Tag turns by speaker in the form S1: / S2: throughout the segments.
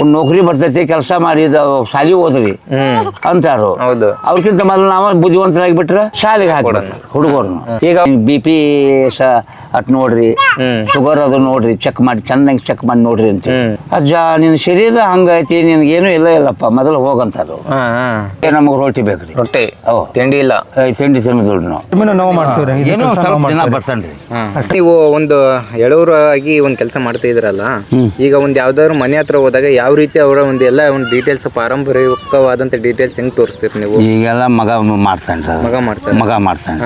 S1: ಒಂದ್ ನೌಕರಿ ಬರ್ತೈತಿ ಕೆಲಸ ಮಾಡಿ ಶಾಲಿ ಓದ್ರಿ ಅಂತಾರು. ಅವ್ರಕ್ಕಿಂತ ಮೊದಲು ನಾವು ಬುದ್ಧಿವಂತರಾಗಿ ಬಿಟ್ರೆ ಶಾಲೆಗೆ ಹಾಕ್ಬಿಡ್ತಾರೆ ಹುಡುಗರು ಈಗ ಬಿ ಪಿ ಅಟ್ ನೋಡ್ರಿ ಶುಗರ್ ಅದು ನೋಡ್ರಿ ಚೆಕ್ ಮಾಡಿ ಚೆನ್ನಾಗಿ ಚೆಕ್ ಮಾಡಿ ನೋಡ್ರಿ ಅಂತ. ಅಜ್ಜ ನಿನ್ನ ಶರೀರ ಹಂಗೈತಿ ನಿನ್ಗೇನು ಏನೂ ಇಲ್ಲ ಇಲ್ಲಪ್ಪ ಮೊದಲು ಹೋಗಂತಾರು ನಮಗೆ ರೊಟ್ಟಿ ಬೇಕ್ರಿ.
S2: ರೊಟ್ಟಿ?
S1: ಓ.
S2: ತಿಂಡಿ ಇಲ್ಲ?
S1: ತಿಂಡಿ ತಿನ್ನೋದಿಲ್ಲ ನಾವು.
S3: ಜಮೀನು ನಾವು ಮಾಡ್ತೀವ್ರಿ
S1: ಏನೋ ಸ್ವಲ್ಪ ದಿನ
S3: ಮಾಡ್ತೀವ್ರಿ.
S1: ಬರ್ತಾನ್ರಿ.
S2: ನೀವು ಒಂದು ಎಳವರು ಆಗಿ ಒಂದು ಕೆಲಸ ಮಾಡ್ತಾ ಇದ್ರಲ್ಲ ಈಗ ಒಂದು ಯಾವ್ದಾದ್ರು ಮನೆ ಹತ್ರ ಹೋದಾಗ ಯಾವ ರೀತಿ ಅವರ ಒಂದು ಎಲ್ಲ ಒಂದು ಡೀಟೇಲ್ಸ್ ಪಾರಂಪರಿಕವಾದಂತ ಡೀಟೇಲ್ಸ್ ಹೆಂಗ್ ತೋರಿಸ್ತೀರಿ ನೀವು?
S1: ಈಗೆಲ್ಲ ಮಗ ಮಾಡ್ತಾನೆ
S2: ಮಗ ಮಾಡ್ತಾನೆ
S1: ಮಗ ಮಾಡ್ತಾನೆ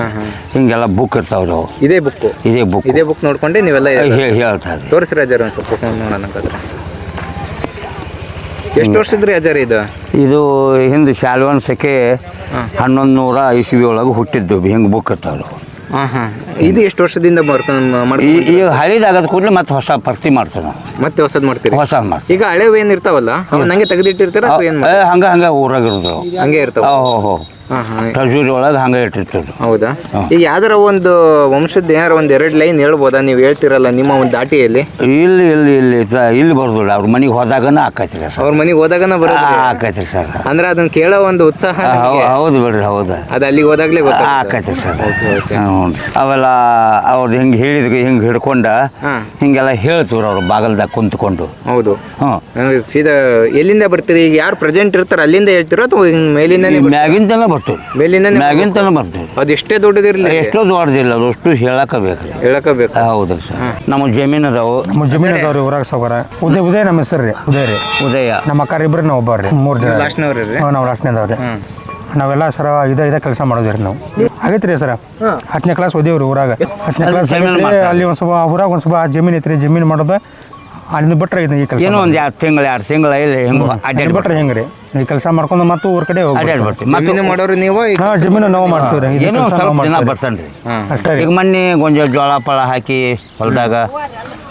S1: ಹಿಂಗೆಲ್ಲ ಬುಕ್ ಇರ್ತಾವ್ರಿ.
S2: ಇದೇ ಬುಕ್
S1: ಇದೇ ಬುಕ್
S2: ಇದೇ ಬುಕ್ ನೋಡ್ಕೊಂಡೆ ನೀವೆಲ್ಲ
S1: ಹೇಳ್ತಾರೆ
S2: ತೋರಿಸ್ರಿ ಅಜಾರ್ ಒಂದು ಸ್ವಲ್ಪ ನೋಡೋಣ ಹಾಗಾದ್ರೆ. ಎಷ್ಟು ವರ್ಷದ್ರಿ ಅಜಾರ್ ಇದು?
S1: ಇದು ಹಿಂದೆ ಶಾಲ್ವನ್ ಸೆಕೆ ಹನ್ನೊಂದು ನೂರ ಇಸ್ವಿ ಒಳಗೆ ಹುಟ್ಟಿದ್ದು ಹಿಂಗೆ ಬುಕ್
S2: ಹಾಂ ಹಾಂ. ಇದು ಎಷ್ಟು ವರ್ಷದಿಂದ
S1: ಈ ಈಗ ಹಳಿದಾಗದ ಕೂಡಲೇ ಮತ್ತೆ ಹೊಸ ಪರ್ತಿ ಮಾಡ್ತೇವೆ ನಾವು.
S2: ಮತ್ತೆ ಹೊಸದ್ ಮಾಡ್ತೀರಿ?
S1: ಹೊಸ ಮಾಡ್ತೀವಿ.
S2: ಈಗ ಹಳೆವು ಏನ್ ಇರ್ತಾವಲ್ಲ ನಂಗೆ ಹಂಗೆ ತೆಗೆದಿಟ್ಟಿರ್ತಾರ ಅಥವಾ ಏನ್
S1: ಏ, ಹಂಗ ಹಂಗ ಊರಾಗ ಇರೋದು.
S2: ಹಂಗೆ ಇರ್ತಾವ.
S1: ಓ ಹೋ ಹೋ.
S2: ಹಾಂ ಹಾಂ.
S1: ಒಳಗೆ ಹಂಗೆ ಇಟ್ಟಿರ್ತೇವೆ
S2: ಹೌದಾ? ಈಗ ಯಾವ್ದಾರ ಒಂದು ವಂಶದ ಏನಾರ ಒಂದ್ ಎರಡು ಲೈನ್ ಹೇಳ್ಬೋದಾ? ನೀವು ಹೇಳ್ತಿರಲ್ಲ ನಿಮ್ಮ ಒಂದು ದಾಟಿಯಲ್ಲಿ.
S1: ಇಲ್ಲಿ ಇಲ್ಲಿ ಇಲ್ಲಿ ಸ- ಇಲ್ಲಿ ಬರ್ದಿಲ್ಲ. ಅವ್ರ ಮನೆಗೆ ಹೋದಾಗನ ಆಕೈತ್ರಿ ಸರ್.
S2: ಅವ್ರ ಮನೆಗೆ ಹೋದಾಗನ ಬರೋದು
S1: ಆಕೈತ್ರಿ ಸರ್.
S2: ಅಂದ್ರೆ ಅದನ್ನ ಕೇಳೋ ಒಂದು ಉತ್ಸಾಹ
S1: ಹೌದು
S2: ನಮ್ಗೆ.
S1: ಹೌದು ಬಿಡ್ರಿ ಹೌದು.
S2: ಅದು ಅಲ್ಲಿಗೆ ಹೋದಾಗಲೇ ಗೊತ್ತಾಗುತ್ತೆ
S1: ಆಕೈತ್ರಿ ಸರ್.
S2: Okay okay.
S1: ಹ್ಞೂ ಅವೆಲ್ಲ ಅವ್ರು ಹಿಂಗೆ ಹೇಳಿದ್ರು ಹಿಂಗೆ ಹಿಡ್ಕೊಂಡ. ಹಿಂಗೆಲ್ಲ ಹೇಳ್ತಿವ್ರು ಅವ್ರು ಬಾಗಲ್ದಾಗ ಕುಂತ್ಕೊಂಡು.
S2: ಹೌದು.
S1: ಹ್ಞೂ
S2: ಸೀದಾ ಎಲ್ಲಿಂದ ಬರ್ತೀರಿ? ಈಗ ಯಾರು ಪ್ರೆಸೆಂಟ್ ಇರ್ತಾರೆ ಅಲ್ಲಿಂದ ಹೇಳ್ತಿರೋ ಅಥವಾ ಹಿಂಗೆ ಮೇಲಿಂದನೇ ಬರ್ತೀರಾ?
S1: ಬರ್ತೀವಿ.
S2: ಮೇಲಿಂದನೇ
S1: ಮ್ಯಾಗಿಂತನ ಬರ್ತೀವಿ.
S2: ಅದು ಎಷ್ಟೇ ದೊಡ್ಡದಿರಲಿ
S1: ಎಷ್ಟೋ ದೊಡ್ಡದಿಲ್ಲ ಅದು ಅಷ್ಟು ಹೇಳಕ ಬೇಕ್ರಿ
S2: ಹೇಳಕಬೇಕು.
S1: ಹೌದು ಸರ್. ನಮ್ಮ ಜಮೀನು ಅದಾವು
S3: ನಮ್ಮ ಜಮೀನ್ ಅದಾವ್ರಿ ಊರಾಗ ಸಾವ್ಕಾರ. ಉದಯ ಉದಯ ನಮ್ಮ ಹೆಸರು ರೀ ಉದಯ ರೀ.
S1: ಉದಯ.
S3: ನಮ್ಮ ಅಕ್ಕಾರ ಇಬ್ರು ನಾವು ಒಬ್ಬ ರೀ ಮೂರು ಜನ.
S2: ಲಾಸ್ಟ್ನವ್ರಿ
S3: ಹ್ಞೂ ನಾವು ಲಾಸ್ಟ್ನೇದವ್ರಿ ನಾವೆಲ್ಲ ಸರ ಇದೇ ಇದೇ ಕೆಲಸ ಮಾಡೋದ್ರಿ ನಾವು. ಆಗೈತ್ರಿ ಸರ. ಹತ್ತನೇ ಕ್ಲಾಸ್ ಓದಿವ್ರಿ ಊರಾಗ. ಹತ್ತನೇ ಕ್ಲಾಸ್ ಅಲ್ಲಿ ಒಂದು ಸ್ವಲ್ಪ ಊರಾಗ ಒಂದು ಸ್ವಲ್ಪ ಜಮೀನು ಐತ್ರಿ ಜಮೀನು ಮಾಡೋದು ಅಲ್ಲಿಂದ ಬಿಟ್ರೆ ಇದು ಈ ಕೆಲಸ
S1: ಏನೋ ಒಂದು ಎರಡು ತಿಂಗಳು ಎರಡು ತಿಂಗಳು ಇಲ್ಲಿ ಹೆಂಗೆ ಅಡ್ಡಾಡಿ
S3: ಬಿಟ್ರೆ ಹೆಂಗೆ ರೀ ಕೆಲಸ ಮಾಡ್ಕೊಂಡು ಮತ್ತೆ ಊರ ಕಡೆ
S1: ಹೋಗಿ ಮತ್ತೆ
S2: ಜಮೀನು ಮಾಡೋರು ನೀವು ಈಗ
S3: ಹಾಂ ಜಮೀನು ನಾವು ಮಾಡ್ತೀವ್ರಿ. ಇದು
S1: ಏನೋ
S3: ಕೆಲಸ ನಾವು
S1: ಸ್ವಲ್ಪ ದಿನ
S3: ಮಾಡ್ತೀವ್ರಿ
S1: ಬರ್ತಾನೆ ರೀ
S3: ಅಷ್ಟೇ ರೀ.
S1: ಈಗ ಮೊನ್ನೆ ಗೊಂಜಾಳ ಜೋಳ ಪಳ ಹಾಕಿ ಹೊಲದಾಗ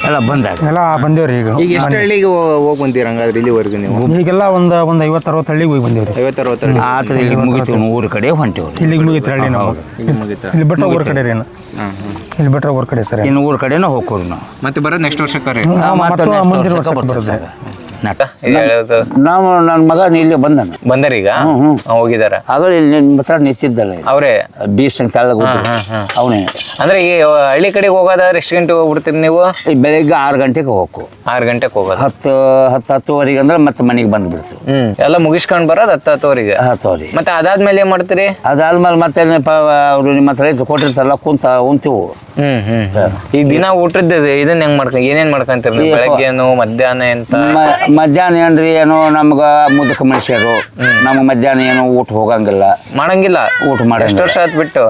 S1: ಎಲ್ಲ ಬಂದಾಗ.
S3: ಎಲ್ಲ ಬಂದೇವ್ರಿ ಈಗ.
S2: ಈಗ ಎಷ್ಟು ಹಳ್ಳಿಗೆ ಹೋಗಿ ಬಂದಿರ ಹಂಗಾದ್ರೆ ಇಲ್ಲಿವರೆಗೂ ನೀವು?
S3: ಈಗೆಲ್ಲ ಒಂದು ಒಂದು ಐವತ್ತು ಅರವತ್ತು ಹಳ್ಳಿಗೆ ಹೋಗಿ ಬಂದೇವ್ರಿ.
S2: ಐವತ್ತು ಅರವತ್ತು ಹಳ್ಳಿ
S1: ಆತರ ಇಲ್ಲಿ ಮುಗಿತೀವಿ ಊರ ಕಡೆ ಹೊಂಟೇವ್ರಿ.
S3: ಇಲ್ಲಿಗೆ ಮುಗಿತ್ರಿ ಹಳ್ಳಿ ನಾವು.
S2: ಇಲ್ಲಿ ಬಿಟ್ಟು
S3: ಇಲ್ಲಿ ಬಿಟ್ರೆ ಊರ ಕಡೆ ರೀ ಇನ್ನು.
S2: ಹಾಂ ಹಾಂ
S3: ಇಲ್ಲಿ ಬಿಟ್ಟರೆ ಊರ ಕಡೆ ಸರಿ.
S1: ಇನ್ನು ಊರ ಕಡೆನೂ ಹೋಗ್ಕೋರಿ ನಾವು.
S2: ಮತ್ತೆ ಬರೋದು ನೆಕ್ಸ್ಟ್ ವರ್ಷಕ್ಕೆ ರೀ?
S1: ಮತ್ತೆ
S3: ಮುಂದಿನ
S1: ವರ್ಷಕ್ಕೆ
S3: ಬರುತ್ತೆ
S1: ನಟ.
S2: ಹೇಳೋದು?
S1: ನಾವು ನನ್ನ ಮಗ ಇಲ್ಲಿ ಬಂದನ.
S2: ಬಂದರೀಗ ಹೋಗಿದಾರ?
S1: ಆಗ ಇಲ್ಲಿ ನಿಮ್ಮ ಹತ್ರ ನಿಂತಿದ್ದಲ್ಲ
S2: ಅವರೇ?
S1: ಬೀಚ್ ಸಾಲ ಅವನೇ.
S2: ಅಂದ್ರೆ ಈ ಹಳ್ಳಿ ಕಡೆಗೆ ಹೋಗೋದಾದ್ರೆ ಎಷ್ಟು ಗಂಟೆಗೆ ಹೋಗ್ಬಿಡ್ತೀರಿ ನೀವು?
S1: ಈ ಬೆಳಿಗ್ಗೆ ಆರು ಗಂಟೆಗೆ ಹೋಗ್ಬೇಕು.
S2: ಆರು ಗಂಟೆಗೆ ಹೋಗೋದು?
S1: ಹತ್ತು ಹತ್ತು ಹತ್ತುವರೆಗೆ ಅಂದ್ರೆ ಮತ್ತೆ ಮನೆಗೆ ಬಂದ್ಬಿಡ್ತು.
S2: ಹ್ಮ್ ಎಲ್ಲ ಮುಗಿಸ್ಕೊಂಡ್ ಬರೋದು ಹತ್ತು ಹತ್ತುವರೆಗೆ?
S1: ಹತ್ತುವರೆಗೆ.
S2: ಮತ್ತೆ ಅದಾದ್ಮೇಲೆ ಏನ್ ಮಾಡ್ತೀರಿ?
S1: ಅದಾದ್ಮೇಲೆ ಮತ್ತೆ ಏನಪ್ಪ ಅವರು ನಿಮ್ಮ ಹತ್ರ ಐತೆ ಕೊಟ್ಟಿರ್ತಾರಲ್ಲ ಕುಂತ ಉಂತೀವು
S2: ಹ್ಮ್ ಹ್ಮ್ ಈ ದಿನ ಊಟದ ಇದನ್ನ ಹೆಂಗ್ ಮಾಡ್ಕ ಏನೇನ್ ಮಾಡ್ಕೊಂತೀರಿ ನೀವು?
S1: ಬೆಳಗ್ಗೆ
S2: ಬೆಳಗ್ಗೆನು ಮಧ್ಯಾಹ್ನ ಅಂತ
S1: ಮ- ಮಧ್ಯಾಹ್ನ ಏನ್ರಿ ಏನೋ ನಮ್ಗ ಮುದುಕ ಮನುಷ್ಯರು. ನಮಗೆ ಮಧ್ಯಾಹ್ನ ಏನೋ ಊಟ ಹೋಗಂಗಿಲ್ಲ.
S2: ಮಾಡಂಗಿಲ್ಲ?
S1: ಊಟ ಮಾಡಿ
S2: ಎಷ್ಟು ವರ್ಷ ಆತ್ ಬಿಟ್ಟು?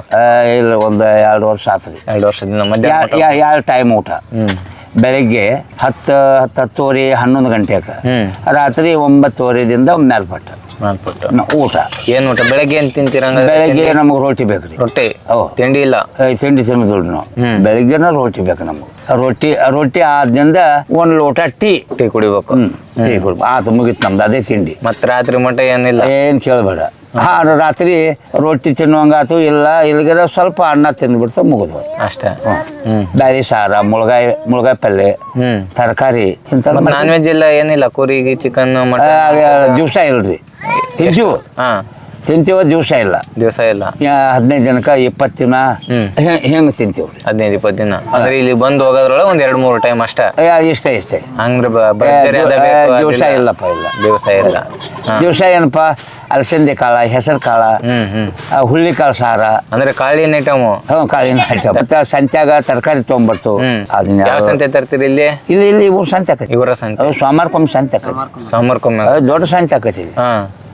S1: ಇಲ್ಲ ಒಂದು ಎರಡು ವರ್ಷ ಆತ್ರಿ
S2: ಎರಡು ವರ್ಷದಿಂದ ಮಧ್ಯಾಹ್ನ ಊಟ.
S1: ಎರಡು ಟೈಮ್ ಊಟ?
S2: ಹ್ಮ್.
S1: ಬೆಳಗ್ಗೆ ಹತ್ತು ಹತ್ತು ಹತ್ತುವರೆ ಹನ್ನೊಂದು ಗಂಟೆಗೆ
S2: ಹ್ಮ್.
S1: ರಾತ್ರಿ ಒಂಬತ್ತುವರೆದಿಂದ ಮೇಲ್ಪಟ್ಟು. ಊಟ.
S2: ಏನ್ ಊಟ? ಬೆಳಗ್ಗೆ ಏನ್ ತಿಂತೀರ?
S1: ಬೆಳಗ್ಗೆ ನಮಗೆ ರೊಟ್ಟಿ ಬೇಕ್ರಿ
S2: ರೊಟ್ಟಿ?
S1: ಓ.
S2: ತಿಂಡಿ ಇಲ್ಲ?
S1: ತಿಂಡಿ ತಿನ್ನೋದಿಲ್ಲ ನಾವು. ಬೆಳಗ್ಗೆನ ರೊಟ್ಟಿ ಬೇಕು ನಮಗೆ. ರೊಟ್ಟಿ ರೊಟ್ಟಿ ಆದ್ರಿಂದ ಒಂದು ಲೋಟ ಟೀ.
S2: ಟೀ ಕುಡಿಬೇಕು.
S1: ಟೀ ಕುಡಿ ಆತ ಮುಗೀತು ನಮ್ದು ಅದೇ ತಿಂಡಿ.
S2: ಮತ್ ರಾತ್ರಿ ಮಟ್ಟ ಏನಿಲ್ಲ?
S1: ಏನ್ ಕೇಳಬೇಡ. ಹಾ ರಾತ್ರಿ ರೊಟ್ಟಿ ತಿನ್ನುವಂಗಾತು ಇಲ್ಲ ಇಲ್ಲಿಗರ ಸ್ವಲ್ಪ ಅನ್ನ ತಿಂದ್ಬಿಡ್ತ ಮುಗಿದ್ವು.
S2: ಅಷ್ಟೇ.
S1: ಬ್ಯಾಳಿ ಸಾರ ಮುಳಗಾಯಿ ಮುಳಗಾಯಿ ಪಲ್ಯ
S2: ಹ್ಮ್.
S1: ತರಕಾರಿ
S2: ನಾನ್ ವೆಜ್ ಎಲ್ಲ ಏನಿಲ್ಲ? ಕುರಿಗೆ ಚಿಕನ್
S1: ದಿವಸ ಇಲ್ರಿ. ತಿಂತೀವು
S2: ಹಾ
S1: ತಿಂತೀವ ದಿವಸ ಇಲ್ಲ.
S2: ದಿವಸ ಇಲ್ಲ.
S1: ಹದಿನೈದು ದಿನಕ್ಕ ಇಪ್ಪತ್ತು ದಿನ ಹೆಂಗ್ ತಿಂತೀವಿ
S2: ಹದಿನೈದು ಇಪ್ಪತ್ತು ದಿನ. ಅಂದ್ರೆ ಇಲ್ಲಿ ಬಂದು ಹೋಗೋದ್ರೊಳಗೆ ಒಂದ್ ಎರಡ್ ಮೂರು ಟೈಮ್ ಅಷ್ಟೇ.
S1: ಇಷ್ಟೇ ಇಷ್ಟೇ.
S2: ಹಂಗ್ರೆ
S1: ದಿವಸ ಇಲ್ಲಪ್ಪ ಇಲ್ಲ.
S2: ದಿವಸ ಇಲ್ಲ.
S1: ದಿವಸ ಏನಪ್ಪ? ಅಲಸಂದಿ ಕಾಳ ಹೆಸರು ಕಾಳ
S2: ಹ್ಮ್ ಹ್ಮ್.
S1: ಹುಳ್ಳಿ ಕಾಳು ಸಾರ.
S2: ಅಂದ್ರೆ ಕಾಳಿನ ಐಟಮ್
S1: ಹ್ಞೂ ಕಾಳಿನ ಐಟಮ್ ಮತ್ತೆ ಸಂತ್ಯಾಗ ತರಕಾರಿ ತೊಗೊಂಬರ್ತು.
S2: ಹ್ಮ್.
S1: ಅದನ್ನ
S2: ಯಾವ ಸಂತೆ ತರ್ತೀರಿ ಇಲ್ಲಿ?
S1: ಇಲ್ಲಿ ಇಲ್ಲಿ ಇವ್ರ ಸಂತೆ ಆಕತಿ.
S2: ಇವರ ಸಂತೆ.
S1: ಸೋಮವಾರಕ್ಕೊಮ್ಮೆ ಸಂತೆ ಆಕತಿ.
S2: ಸೋಮವಾರಕ್ಕೊಮ್ಮೆ.
S1: ದೊಡ್ಡ ಸಂತೆ ಆಕತಿ
S2: ಹಾ.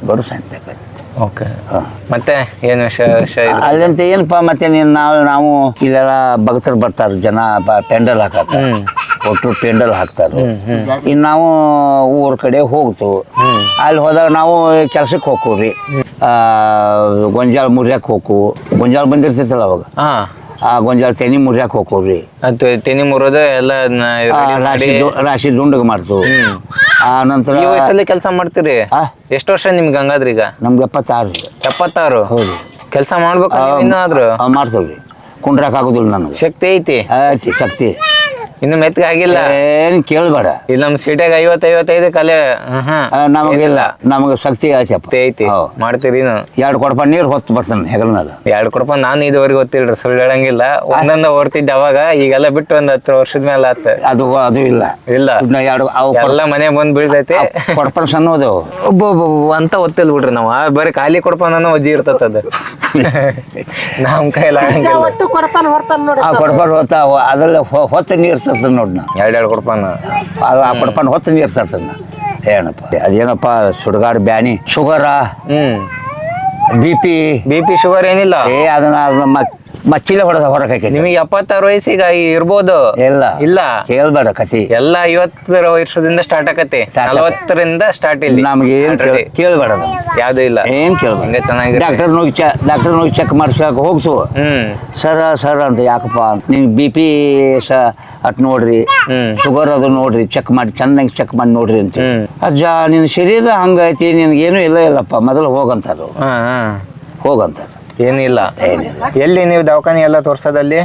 S1: ದೊಡ್ಡ ಸಂತೆ ಆಕೈತಿ.
S2: ಓಕೆ. ಮತ್ತೆ ಏನು?
S1: ಅಲ್ಲಂತ ಏನಪ್ಪ ಮತ್ತೆ ನೀನು ನಾವು ನಾವು ಇಲ್ಲೆಲ್ಲ ಭಕ್ತರು ಬರ್ತಾರೆ ಜನ ಪೆಂಡಲ್
S2: ಹ್ಮ್.
S1: ಒಟ್ಟು ಪೆಂಡಲ್ ಹಾಕ್ತಾರೆ. ಇನ್ನು ನಾವು ಊರ ಕಡೆ ಹೋಗ್ತು. ಅಲ್ಲಿ ಹೋದಾಗ ನಾವು ಕೆಲ್ಸಕ್ಕೆ ಹೋಗ್ತೀವಿ ಗೊಂಜಾಳ ಮುರಿಯಕ್ಕೆ ಹೋಗು ಗೊಂಜಾಳ ಬಂದಿರ್ತೈತಲ್ಲ ಅವಾಗ. ಆ ಗೊಂಜಾಳ ತೆನಿ ಮುರಿಯಕ್ಕೆ
S2: ಅದು ತೆನಿ ಮುರೋದು ಎಲ್ಲ
S1: ರಾಶಿ ದುಂಡಗೆ ಮಾಡ್ತು ಆ ನಂತರ
S2: ಈ ವಯಸ್ಸಲ್ಲಿ ಕೆಲಸ ಮಾಡ್ತೀರಿ?
S1: ಆ,
S2: ಎಷ್ಟು ವರ್ಷ ನಿಮ್ಗೆ ಹಂಗಾದ್ರೆ ಈಗ?
S1: ನಮ್ಗೆ ಎಪ್ಪತ್ತಾರು.
S2: ಎಪ್ಪತ್ತಾರು?
S1: ಹೌದು.
S2: ಕೆಲಸ ಮಾಡ್ಬೇಕು ಇನ್ನಾದ್ರು
S1: ಮಾಡ್ತೇವ್ರಿ ಕುಂಡ್ರಕ್ಕೆ ಆಗೋದಿಲ್ಲ ನನಗೆ.
S2: ಶಕ್ತಿ ಐತಿ?
S1: ಐತಿ ಶಕ್ತಿ.
S2: ಇನ್ನು ಮೆತ್ತಗೆ ಆಗಿಲ್ಲ.
S1: ಏನ್ ಕೇಳ್ಬೇಡ.
S2: ಇಲ್ಲಿ ನಮ್ಮ ಸಿಟಿಯಾಗ ಐವತ್ತು ಐವತ್ತೈದು ಕಲೆ
S1: ನಮಗಿಲ್ಲ ನಮಗೆ ಶಕ್ತಿ ಆಸೆ
S2: ಐತಿ
S1: ಹೌದ್.
S2: ಮಾಡ್ತೀರಿ
S1: ಎರಡು ಕೊಡಪ ನೀರು ಹೊತ್ತು ಬರ್ತಾನೆ ಹೆಗಲ್ ಮೇಲೆ
S2: ಎರಡು ಕೊಡಪ ನಾನು ಇದುವರೆಗೆ ಗೊತ್ತಿಲ್ರಿ ಸುಳ್ಳು ಹೇಳಂಗಿಲ್ಲ. ಒಂದೊಂದ ಓಡ್ತಿದ್ದೆ ಅವಾಗ ಈಗೆಲ್ಲ ಬಿಟ್ಟು ಒಂದ್ ಹತ್ತು ವರ್ಷದ ಮೇಲೆ ಆತ.
S1: ಅದು ಅದು ಇಲ್ಲ.
S2: ಇಲ್ಲ.
S1: ಎರಡು ಅವು
S2: ಎಲ್ಲ ಮನೆ ಬಂದ್ ಬೀಳ್ತೈತಿ.
S1: ಕೊಡಪನ ಸಣ್ಣದು
S2: ಒಬ್ಬ ಅಂತ ಒತ್ತಿಲ್ ಬಿಡ್ರಿ ನಾವು. ಬರೀ ಖಾಲಿ ಕೊಡಪ ನಾನು ಒಜ್ಜಿ ಇರ್ತದ ಅದು. ನಮ್ ಕೈಯಲ್ಲಿ ಆಗಂಗಿಲ್ಲ
S4: ಒಟ್ಟು ಕೊಡ್ತಾನ ಹೊರ್ತಾನ ನೋಡಿ.
S1: ಆ ಕೊಡಪನ ಹೊತ್ತ ಅದ್ರಲ್ಲಿ ಹೊ- ಹೊತ್ತು ನೀರು ತರ್ತದೆ ನೋಡಿ ನಾ.
S2: ಎರಡು ಕೊಡ್ಪನ್ನ
S1: ಅದು ಆ ಕೊಡಪನ ಹೊತ್ತು ನೀರು ಸರ್ಸನ್ನ ಏನಪ್ಪ? ಅದೇನಪ್ಪ? ಸುಡುಗಾಡು ಬ್ಯಾನಿ. ಶುಗರ?
S2: ಹ್ಮ್.
S1: B P?
S2: B P sugar ಏನಿಲ್ಲ.
S1: ಏ ಅದನ್ನ ಅದನ್ನ ಮ- ಮಚ್ಚಿಲೆ ಹೊಡೆದ ಹೊರಗೆ ಹಾಕೈತಿ
S2: ನಿಮಗೆ ಎಪ್ಪತ್ತಾರು ವಯಸ್ಸಿಗೆ ಇರ್ಬೋದು?
S1: ಇಲ್ಲ.
S2: ಇಲ್ಲ.
S1: ಕೇಳ್ಬೇಡ ಕತಿ
S2: ಎಲ್ಲ ಐವತ್ತರ ವರ್ಷದಿಂದ ಸ್ಟಾರ್ಟ್ ಆಕತಿ. ನಲವತ್ತರಿಂದ ಸ್ಟಾರ್ಟ್ ಇಲ್ಲ.
S1: ನಮ್ಗೆ ಏನ್. ಕೇಳ್ಬೇಡ
S2: ಯಾವ್ದು ಇಲ್ಲ.
S1: ಏನ್ ಕೇಳ್ಬೇಡ.
S2: ಚೆನ್ನಾಗಿ.
S1: ಡಾಕ್ಟರ್ ಹೋಗಿ ಡಾಕ್ಟರ್ ಹೋಗಿ ಚೆಕ್ ಮಾಡಿಸ್ಕ ಹೋಗ್ಸು. ಸರ ಸರ್ ಅಂತ ಯಾಕಪ್ಪ ನಿಮ್ ಬಿ ಪಿ ಸ ಅಟ್ ನೋಡ್ರಿ. ಶುಗರ್ ಅದು ನೋಡ್ರಿ. ಚೆಕ್ ಮಾಡಿ ಚೆನ್ನಾಗಿ ಚೆಕ್ ಮಾಡಿ ನೋಡ್ರಿ ಅಂತ ಅಜ್ಜ ನಿನ್ನ ಶರೀರ ಹಂಗೈತಿ ನಿನ್ಗೇನು ಇಲ್ಲ ಇಲ್ಲಪ್ಪ. ಮೊದಲು ಹೋಗಂತಾರು ಹೋಗಂತಾರ
S2: ಏನಿಲ್ಲ. ಎಲ್ಲಿ ನೀವು ದವಾಖಾನೆ ಎಲ್ಲ ತೋರ್ಸೋದಲ್ಲಿ?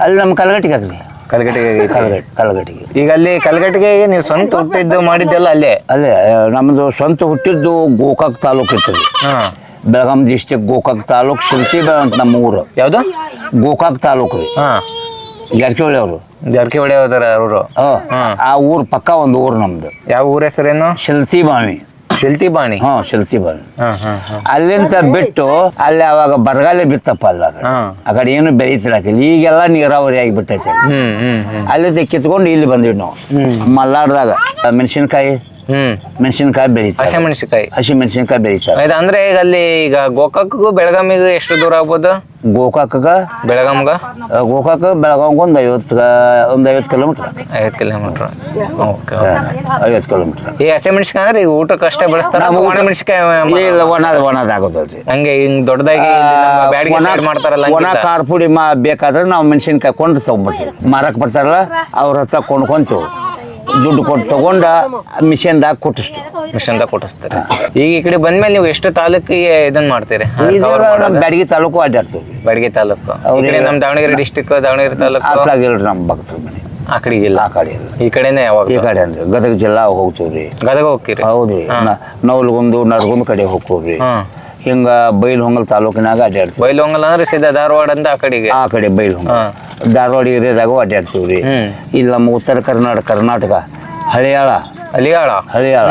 S1: ಅಲ್ಲಿ ನಮ್ಮ ಕಲಗಟ್ಟಿಗೆ ಆಗ್ಲಿ.
S2: ಕಲ್ಗಟ್ಟಿಗೆ ಆಗೈತಿ.
S1: ಕಲಗಟ್ಟಿ ಕಲಗಟ್ಟಿಗೆ
S2: ಈಗ ಅಲ್ಲಿ ಕಲ್ಗಟ್ಟಿಗೆ ನೀವು ಸ್ವಂತ ಹುಟ್ಟಿದ್ದು ಮಾಡಿದ್ದೆಲ್ಲ ಅಲ್ಲೇ?
S1: ಅಲ್ಲೇ ನಮ್ಮದು ಸ್ವಂತ ಹುಟ್ಟಿದ್ದು ಗೋಕಾಕ್ ತಾಲೂಕು ಇರ್ತದೆ
S2: ಹಾ.
S1: ಬೆಳಗಾಂ ಡಿಸ್ಟಿಕ್ ಗೋಕಾಕ್ ತಾಲೂಕು ಶಿಲ್ಸಿಬೆಳ ಅಂತ ನಮ್ಮ ಊರು.
S2: ಯಾವ್ದು?
S1: ಗೋಕಾಕ್ ತಾಲೂಕು ರೀ.
S2: ಹಾ.
S1: ಜಾರಕಿಹೊಳಿ ಅವರು.
S2: ಜಾರಕಿಹೊಳಿ ಹೋದಾರ ಅವರು
S1: ಆ ಊರು ಪಕ್ಕ ಒಂದು ಊರು ನಮ್ದು.
S2: ಯಾವ ಊರ ಹೆಸರೇನು?
S1: ಶಿಲ್ತಿ ಬಾವಿ.
S2: ಶಿಲ್ತಿ ಬಾಣಿ.
S1: ಹಾ ಶಿಲ್ತಿ ಬಾಣಿ.
S2: ಹಾ ಹಾ ಹಾ.
S1: ಅಲ್ಲಿಂದ ಬಿಟ್ಟು ಅಲ್ಲಿ ಅವಾಗ ಬರಗಾಲ ಬಿತ್ತಪ್ಪ ಅಲ್ಲ ಆ ಕಡೆ. ಏನು ಬೆಳೀತಿರಾಕಿಲ್ಲ ಈಗೆಲ್ಲ ನೀರಾವರಿ ಆಗಿಬಿಟ್ಟೈತೆ. ಅಲ್ಲಿ. ಕಿತ್ಕೊಂಡು ಇಲ್ಲಿ ಬಂದ್ವಿ ನಾವು. ಮಲ್ಲಾಡ್ದಾಗ ಮೆಣಸಿನ್ಕಾಯಿ
S2: ಹ್ಮ್.
S1: ಮೆಣಸಿನ್ಕಾಯಿ ಬೆಳೀತಾರೆ.
S2: ಹಸಿಮೆಣಸಿಕಾಯಿ
S1: ಹಸಿ ಮೆಣಸಿನಕಾಯಿ ಬೆಳೀತಾರೆ.
S2: ಇದು ಅಂದ್ರೆ ಈಗ ಅಲ್ಲಿ ಈಗ ಗೋಕಾಕ್ಗೂ ಬೆಳಗಾಮಿಗೂ ಎಷ್ಟು ದೂರ ಆಗ್ಬೋದು?
S1: ಗೋಕಾಕಗ
S2: ಬೆಳಗಾಮ್ಗ?
S1: ಗೋಕಾಕ ಬೆಳಗಾವ್ಗೆ ಒಂದು ಐವತ್ತು ಒಂದು ಐವತ್ತು ಕಿಲೋಮೀಟ್ರ್.
S2: ಐವತ್ತು ಕಿಲೋಮೀಟ್ರ್. ಓಕೆ
S1: ಐವತ್ತು ಕಿಲೋಮೀಟ್ರ್.
S2: ಈ ಹಸಿಮೆಣಸಿಕಾಯಿ ಅಂದ್ರೆ ಈಗ ಊಟಕ್ಕೆ ಅಷ್ಟೇ ಬಳಸ್ತಾರೆ
S1: ಒಣ
S2: ಒಣಮೆಣಸಿಕಾಯಿ
S1: ಇಲ್ಲ ಒಣದ ಒಣದ ಆಗೋದಲ್ರಿ.
S2: ಹಂಗೆ ಹಿಂಗ್ ದೊಡ್ಡದಾಗಿ ಬ್ಯಾಡಿಗೆ
S1: ಒಣ
S2: ಮಾಡ್ತಾರಲ್ಲ
S1: ಒಣ? ಖಾರ ಪುಡಿ ಮಾ ಬೇಕಾದ್ರೆ ನಾವು ಮೆಣಸಿನ್ಕಾಯಿ ಕೊಂಡು ತಗೊಂಡ್ಬರ್ತೀವಿ. ಮಾರಕ್ಕೆ ಬರ್ತಾರಲ್ಲ ಅವ್ರ ಹತ್ರ ಕೊಂಡ್ಕೊಂತೀವಿ. ದುಡ್ಡು ಕೊಟ್ಟು ತಗೊಂಡ ಮಿಷನ್ದಾಗ ಕೊಟ್ಟಿಸ್ತು
S2: ಮಿಷನ್ದಾಗ ಕೊಟ್ಟಿಸ್ತಾರೆ? ಈಗ ಈ ಕಡೆ ಬಂದ್ಮೇಲೆ ನೀವು ಎಷ್ಟು ತಾಲೂಕಿಗೆ ಇದನ್ನ ಮಾಡ್ತೀರಿ?
S1: ನಮ್ಮ ಬ್ಯಾಡಗಿ ತಾಲೂಕು ಅಡ್ಡಾಡ್ತೀವಿ
S2: ಬ್ಯಾಡಗಿ ತಾಲೂಕು. ಈ ಕಡೆ ನಮ್ಮ ದಾವಣಗೆರೆ ಡಿಸ್ಟಿಕ್ ದಾವಣಗೆರೆ ತಾಲೂಕು.
S1: ನಮ್ಮ ಭಕ್ತರ ಮನೆ.
S2: ಆ ಇಲ್ಲ?
S1: ಆ ಕಡೆ ಇಲ್ಲ.
S2: ಈ ಕಡೆನೇ ಯಾವಾಗ?
S1: ಈ ಕಡೆ ಅಂದ್ರೆ ಗದಗ ಜಿಲ್ಲಾ ಹೋಗ್ತೀವ್ರಿ.
S2: ಗದಗ ಹೋಗ್ತೀರಿ?
S1: ಹೌದ್ರಿ ನವಲ್ಗೊಂದು ನಡ್ಗೊಂದು ಕಡೆ
S2: ಹೋಗ್ತೀವ್ರಿ.
S1: ಹಿಂಗ ಬೈಲ್ ಹೊಂಗಲ್ ತಾಲೂಕಿನಾಗ ಅಡ್ಡಾಡ್ತೀವಿ
S2: ಬೈಲೊಂಗಲ್ ಅಂದ್ರೆ ಸೀದಾ ಧಾರವಾಡ ಅಂತ ಆ ಕಡೆಗೆ?
S1: ಆ ಕಡೆ ಬೈಲ್ ಹೊಂಗಲ್. ಧಾರವಾಡ ಏರಿಯಾದಾಗ ಅಡ್ಡಾಡ್ತೀವಿ ರೀ. ಇಲ್ಲಿ ನಮ್ಮ ಉತ್ತರ ಕರ್ನಾಟಕ ಕರ್ನಾಟಕ ಹಳಿಯಾಳ.
S2: ಅಲಿಯಾಳ
S1: ಹಳಿಯಾಳ.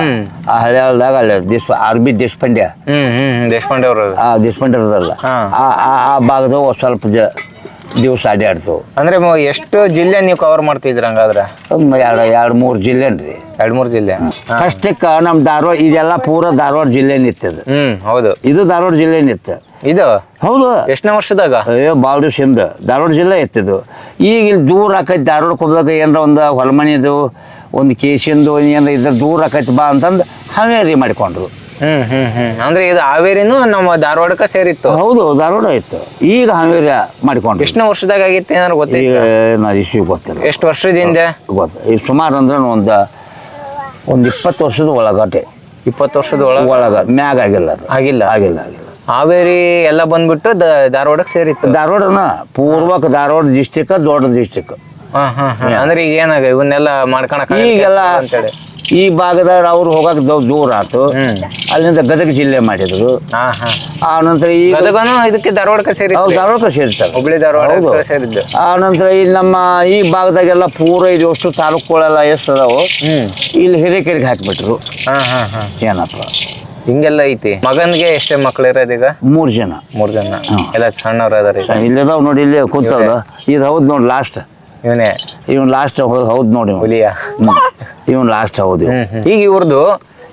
S1: ಆ ಹಳಿಯಾಳದಾಗ ಅಲ್ಲಿ ದೇಶ ಆರ್ ಬಿ ದೇಶಪಾಂಡ್ಯ.
S2: ಹ್ಮ್ ಹ್ಮ್ ಹ್ಮ್ ದೇಶಪಾಂಡೆ ಅವರು
S1: ಆ ದೇಶಪಾಂಡ್ಯ ಇರೋದಲ್ಲ ಆ ಆ- ಆ ಭಾಗದಾಗ ಒಂದ್ ಸ್ವಲ್ಪ ಜ ದಿವಸ ಅಡ್ಡಾಡ್ತು
S2: ಅಂದ್ರೆ ಮ- ಎಷ್ಟು ಜಿಲ್ಲೆ ನೀವು ಕವರ್ ಮಾಡ್ತಿದ್ರಿ ಹಂಗಾದ್ರೆ?
S1: ಒಂದು ಎರಡು ಎರಡು ಮೂರು ಜಿಲ್ಲೆ ರೀ
S2: ಎರಡ್ ಮೂರ್ ಜಿಲ್ಲೆ?
S1: ಅಷ್ಟಕ್ಕೆ ನಮ್ಮ ಧಾರವಾಡ ಇದೆಲ್ಲ ಪೂರ ಧಾರವಾಡ ಜಿಲ್ಲೆ ನಿತ್ತದ
S2: ಹ್ಮ್ ಹೌದು.
S1: ಇದು ಧಾರವಾಡ ಜಿಲ್ಲೆ ನಿತ್ತ
S2: ಇದು?
S1: ಹೌದು.
S2: ಎಷ್ಟನೇ ವರ್ಷದಾಗ?
S1: ಅಯ್ಯೋ ಭಾಳ ದಿವ್ಸದಿಂದ ಧಾರವಾಡ ಜಿಲ್ಲೆ ಇತ್ತಿದ್ದು ಈಗ ಇಲ್ಲಿ ದೂರ ಆಕೈತಿ ಧಾರವಾಡ ಹೋದಾಗ ಏನಾರ ಒಂದು ಹೊಲಮನಿದು ಒಂದು ಕೇಸಿಂದು ಏನಾರ ಇದ್ರ ದೂರ ಆಕೈತಿ ಬಾ ಅಂತಂದು ಹಾವೇರಿ ಮಾಡಿಕೊಂಡ್ರು.
S2: ಹ್ಮ್ ಹ್ಮ್ ಹ್ಮ್. ಅಂದ್ರೆ ಇದು ಹಾವೇರಿನೂ ನಮ್ಮ ಧಾರವಾಡಕ್ಕ ಸೇರಿತ್ತು.
S1: ಹೌದು ಧಾರವಾಡ ಇತ್ತು ಈಗ ಹಾವೇರಿ ಮಾಡಿಕೊಂಡು
S2: ಎಷ್ಟು ವರ್ಷದಾಗ ಆಗಿತ್ತು ಏನಾರು
S1: ಈಗ
S2: ಗೊತ್ತಿಲ್ಲ
S1: ಗೊತ್ತಿಲ್ಲ.
S2: ಎಷ್ಟು ವರ್ಷದಿಂದ
S1: ಗೊತ್ತು ಈಗ ಸುಮಾರು ಅಂದ್ರೆ ಒಂದು ಒಂದು ಇಪ್ಪತ್ತು ವರ್ಷದ ಒಳಗಟ್ಟೆ
S2: ಇಪ್ಪತ್ತು ವರ್ಷದ ಒಳಗ?
S1: ಒಳಗ ಮ್ಯಾಗ ಆಗಿಲ್ಲ ಅದು.
S2: ಆಗಿಲ್ಲ?
S1: ಆಗಿಲ್ಲ ಆಗಿಲ್ಲ.
S2: ಹಾವೇರಿ ಎಲ್ಲ ಬಂದ್ಬಿಟ್ಟು ದ- ಧಾರವಾಡಕ್ಕೆ ಸೇರಿತ್ತು.
S1: ಧಾರವಾಡನ ಪೂರ್ವಕ ಧಾರವಾಡ ಡಿಸ್ಟಿಕ್ ದೊಡ್ಡ ಡಿಸ್ಟಿಕ್
S2: ಅಂದ್ರೆ ಈಗ ಏನಾಗ ಇವನ್ನೆಲ್ಲ ಮಾಡ್ಕೊಳಕ್
S1: ಈಗೆಲ್ಲ
S2: ಅಂತೇಳಿ.
S1: ಈ ಭಾಗದಾಗ ಅವ್ರು ಹೋಗಕ್ ದೂರ ಆತು. ಅಲ್ಲಿಂದ ಗದಗ ಜಿಲ್ಲೆ ಮಾಡಿದ್ರು. ಆ ನಂತರ ಈ
S2: ಗದಗನು ಇದಕ್ಕೆ ಧಾರವಾಡಕ್ಕೆ
S1: ಸೇರಿ
S2: ಧಾರವಾಡಕ್ಕೆ
S1: ಧಾರವಾಡ ಸೇರ್ತಾರೆ
S2: ಹುಬ್ಳಿ ಧಾರವಾಡ. ಸೇರಿದ್ದು.
S1: ಆ ನಂತರ ಇಲ್ಲಿ ನಮ್ಮ ಈ ಭಾಗದಾಗೆಲ್ಲ ಪೂರ ಇದು ಅಷ್ಟು ತಾಲೂಕುಗಳೆಲ್ಲ ಎಷ್ಟು ಅದಾವು ಇಲ್ಲಿ ಹಿರೇಕೆರೆಗೆ ಹಾಕಿಬಿಟ್ರು. ಏನಪ್ಪ?
S2: ಹಿಂಗೆಲ್ಲ ಐತಿ. ಮಗನ್ಗೆ ಎಷ್ಟೇ ಮಕ್ಳು ಇರೋದೀಗ
S1: ಮೂರು ಜನ.
S2: ಮೂರ್ ಜನ. ಎಲ್ಲ ಸಣ್ಣವ್ರ ಅದಾರ ಈಗ.
S1: ಇಲ್ಲದಾವ್ ನೋಡಿ ಇಲ್ಲಿ ಕೂತದ ಇದು ಹೌದು ನೋಡಿ ಲಾಸ್ಟ್
S2: ಇವನೇ.
S1: ಇವನ್ ಲಾಸ್ಟ್ ಹೌದು ನೋಡಿ ಇವ್ನು.
S2: ಹುಲಿಯ.
S1: ಇವನ್ ಲಾಸ್ಟ್ ಹೌದು.
S2: ಈಗ ಇವ್ರದ್ದು